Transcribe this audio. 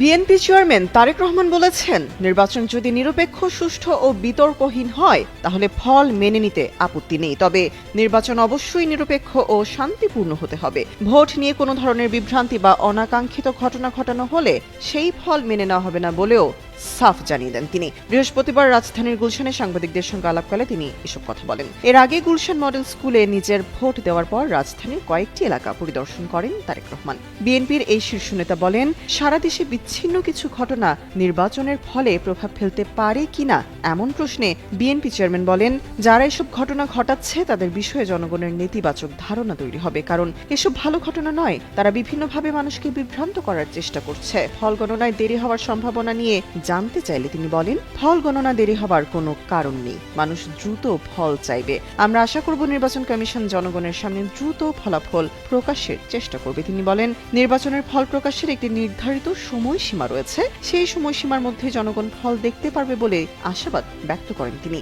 BNP chairman Tarique Rahman বলেছেন, নির্বাচন যদি নিরপেক্ষ, সুষ্ঠু ও বিতর্কহীন হয়, তাহলে ফল মেনে নিতে আপত্তি নেই। তবে নির্বাচন অবশ্যই নিরপেক্ষ ও শান্তিপূর্ণ হতে হবে। ভোট নিয়ে কোনো ধরনের বিভ্রান্তি বা অনাকাঙ্ক্ষিত ঘটনা ঘটানো হলে সেই ফল মেনে নেওয়া হবে না বলেও সাফ জানিয়ে দেন তিনি। বৃহস্পতিবার রাজধানীর গুলশানে সাংবাদিকদের সঙ্গে আলাপকালে তিনি এসব কথা বলেন। এর আগে গুলশান মডেল স্কুলে নিজের ভোট দেওয়ার পর রাজধানীর কয়েকটি এলাকা পরিদর্শন করেন তারেক রহমান। বিএনপির এই শীর্ষ নেতা বলেন, সারা দেশে বিচ্ছিন্ন কিছু ঘটনা নির্বাচনের ফলে প্রভাব ফেলতে পারে কিনা এমন প্রশ্নে বিএনপি চেয়ারম্যান বলেন, যারা এসব ঘটনা ঘটাচ্ছে তাদের বিষয়ে জনগণের নেতিবাচক ধারণা তৈরি হবে কারণ এসব ভালো ঘটনা নয়, তারা বিভিন্নভাবে মানুষকে বিভ্রান্ত করার চেষ্টা করছে। ফল গণনায় দেরি হওয়ার সম্ভাবনা নিয়ে জানতে চাইলে তিনি বলেন, ফল গণনা দেরি হবার কোনো কারণ নেই। মানুষ দ্রুত ফল চাইবে। আমরা আশা করব নির্বাচন কমিশন জনগণের সামনে দ্রুত ফলাফল প্রকাশের চেষ্টা করবে। তিনি বলেন, নির্বাচনের ফল প্রকাশের একটি নির্ধারিত সময়সীমা রয়েছে। সেই সময়সীমার মধ্যে জনগণ ফল দেখতে পারবে বলে আশাবাদ ব্যক্ত করেন তিনি।